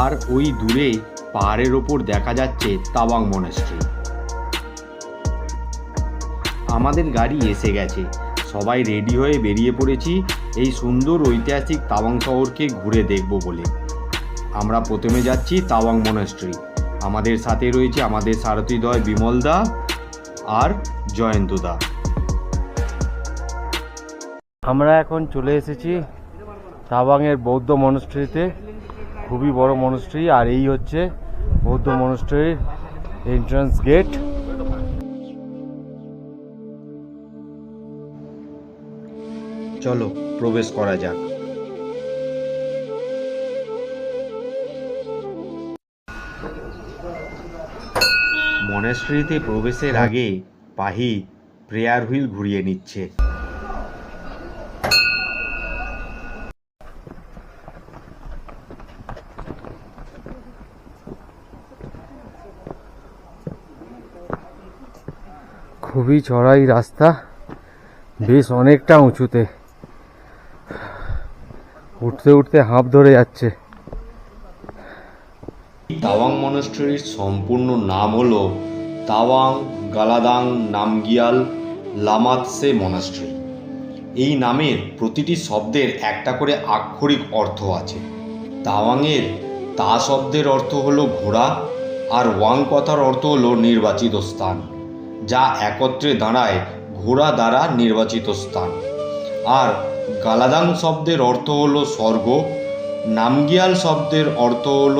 আর ওই দূরে পাহাড়ের ওপর দেখা যাচ্ছে তাওয়াং মনেস্ট্রি আমাদের গাড়ি এসে গেছে। সবাই রেডি হয়ে বেরিয়ে পড়েছি। এই সুন্দর ঐতিহাসিক তাওয়াং শহরকে ঘুরে দেখব বলে। আমরা প্রথমে যাচ্ছি তাওয়াং মনেস্ট্রি আমাদের সাথে রয়েছে আমাদের সারথীদয় বিমল দা আর জয়ন্ত দা। আমরা এখন চলে এসেছি তাবাংয়ের বৌদ্ধ মনস্ট্রিতে খুবই বড় মনস্ট্রি আর এই হচ্ছে বৌদ্ধ মনস্ট্রির এন্ট্রান্স গেট চলো, প্রবেশ করা যাক। মনেস্ট্রিতে প্রবেশের আগে পাহি প্রেয়ার হুইল ঘুরিয়ে নিচ্ছে। খুবই চড়াই রাস্তা, বেশ অনেকটা উঁচুতে। উঠতে উঠতে হাঁপ ধরে যাচ্ছে। তাওয়াং মনেস্ট্রির সম্পূর্ণ নাম হলো তাওয়াং গালাদাং নামগিয়াল লামাতসে মনেস্ট্রি। এই নামের প্রতিটি শব্দের একটা করে আক্ষরিক অর্থ আছে। তাওয়াংয়ের তা শব্দের অর্থ হলো ঘোড়া, আর ওয়াং কথার অর্থ হলো নির্বাচিত স্থান। যা একত্রে দাঁড়ায় ঘোড়া দ্বারা নির্বাচিত স্থান। আর গালাদাং শব্দের অর্থ হল স্বর্গ, নামগিয়াল শব্দের অর্থ হল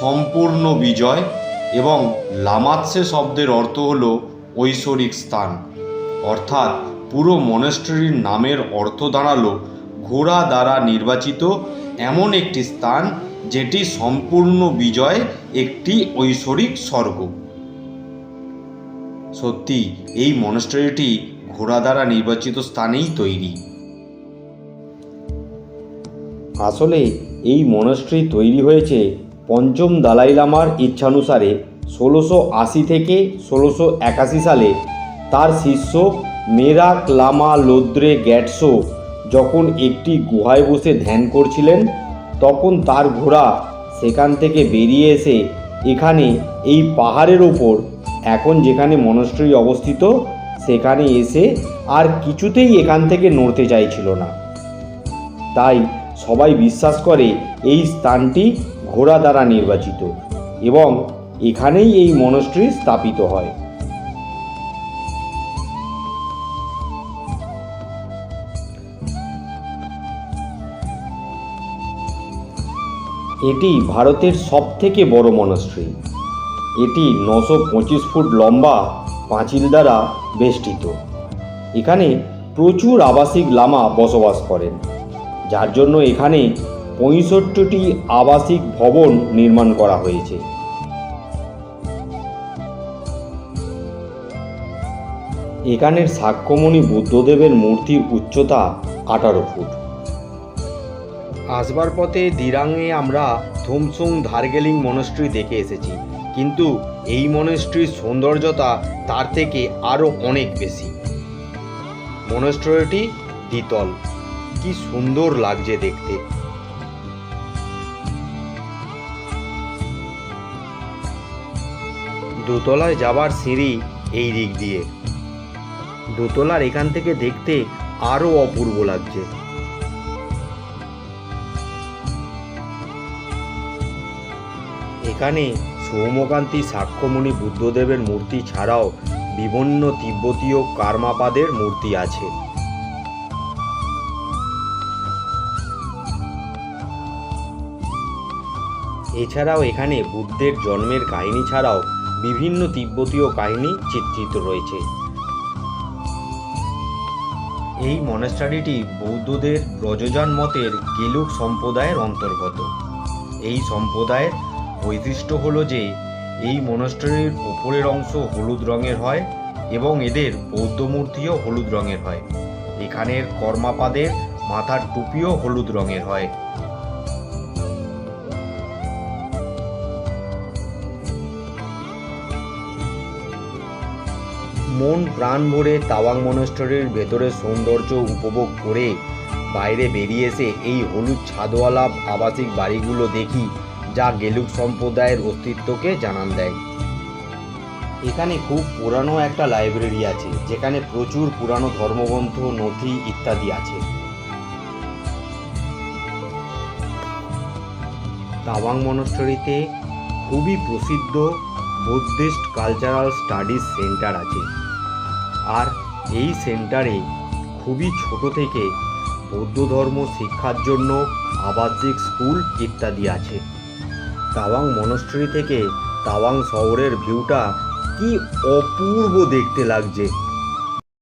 সম্পূর্ণ বিজয় এবং লামাৎসে শব্দের অর্থ হল ঐশ্বরিক স্থান। অর্থাৎ পুরো মনেস্ট্রির নামের অর্থ দাঁড়াল ঘোড়া দ্বারা নির্বাচিত এমন একটি স্থান যেটি সম্পূর্ণ বিজয়, একটি ঐশ্বরিক স্বর্গ। সত্যি, এই মনেস্ট্রিটি ঘোড়া দ্বারা নির্বাচিত স্থানেই তৈরি। আসলে এই মনেস্ট্রি তৈরি হয়েছে পঞ্চম দালাই লামার ইচ্ছানুসারে ষোলোশো আশি থেকে ষোলোশো একাশি সালে। তার শিষ্য মেরাক লামা লোদ্রে গ্যাটসো যখন একটি গুহায় বসে ধ্যান করছিলেন, তখন তার ঘোড়া সেখান থেকে বেরিয়ে এসে এখানে এই পাহাড়ের ওপর এখন যেখানে মনস্ট্রি অবস্থিত, সেখানে এসে আর কিছুতেই এখান থেকে নড়তে চাইছিল না। তাই সবাই বিশ্বাস করে এই স্থানটি ঘোড়া দ্বারা নির্বাচিত এবং এখানেই এই মনস্ট্রি স্থাপিত হয়। এটি ভারতের সবথেকে বড় মনস্ট্রি এটি নশো পঁচিশ ফুট লম্বা পাঁচিল দ্বারা বেষ্টিত। এখানে প্রচুর আবাসিক লামা বসবাস করেন, যার জন্য এখানে পঁয়ষট্টিটি আবাসিক ভবন নির্মাণ করা হয়েছে। এখানের সাক্ষ্যমণি বুদ্ধদেবের মূর্তির উচ্চতা আঠারো ফুট। আসবার পথে দিরাংয়ে আমরা থুমসুং ধারগেলিং মনস্ট্রি দেখে এসেছি। কিন্তু এই মনস্ট্রির সৌন্দর্যতা তার থেকে আরও অনেক বেশি। মনস্ট্রিটি দ্বিতল। কি সুন্দর লাগছে দেখতে। দোতলায় যাবার সিঁড়ি এই দিক দিয়ে। দোতলার এখান থেকে দেখতে আরও অপূর্ব লাগছে। এখানে সৌমকান্তি সাক্ষ্যমণি বুদ্ধদেবের মূর্তি ছাড়াও বিভিন্ন তিব্বতীয় কার্মাপাদের মূর্তি আছে। এছাড়াও এখানে বুদ্ধের জন্মের কাহিনী ছাড়াও বিভিন্ন তিব্বতীয় কাহিনী চিত্রিত রয়েছে। এই মনেস্ট্রারিটি বৌদ্ধদের ব্রজযান মতের গেলুক সম্প্রদায়ের অন্তর্গত। এই সম্প্রদায়ের বৈশিষ্ট্য হলো যে, এই মনস্ট্রির উপরের অংশ হলুদ রঙের হয় এবং এদের বৌদ্ধ মূর্তিও হলুদ রঙের হয়। এখানের কর্মাপাদের মাথার টুপিও হলুদ রঙের হয়। মন প্রাণ ভরে তাওয়াং মনস্টরির ভেতরের সৌন্দর্য উপভোগ করে বাইরে বেরিয়ে এসে এই হলুদ ছাদওয়ালা আবাসিক বাড়িগুলো দেখি। যা গেলুক সম্প্রদায়ের অস্তিত্বকে জানান দেয়। এখানে খুব পুরানো একটা লাইব্রেরি আছে, যেখানে প্রচুর পুরানো ধর্মগ্রন্থ, নথি ইত্যাদি আছে। তাওয়াং মনস্টারিতে খুবই প্রসিদ্ধ বুদ্ধিস্ট কালচারাল স্টাডিজ সেন্টার আছে। আর এই সেন্টারে খুবই ছোট থেকে বৌদ্ধ ধর্ম শিক্ষার জন্য আবাসিক স্কুল ইত্যাদি আছে। তাওয়াং মনস্ট্রি থেকে তাওয়াং শহরের ভিউটা কি অপূর্ব দেখতে লাগছে।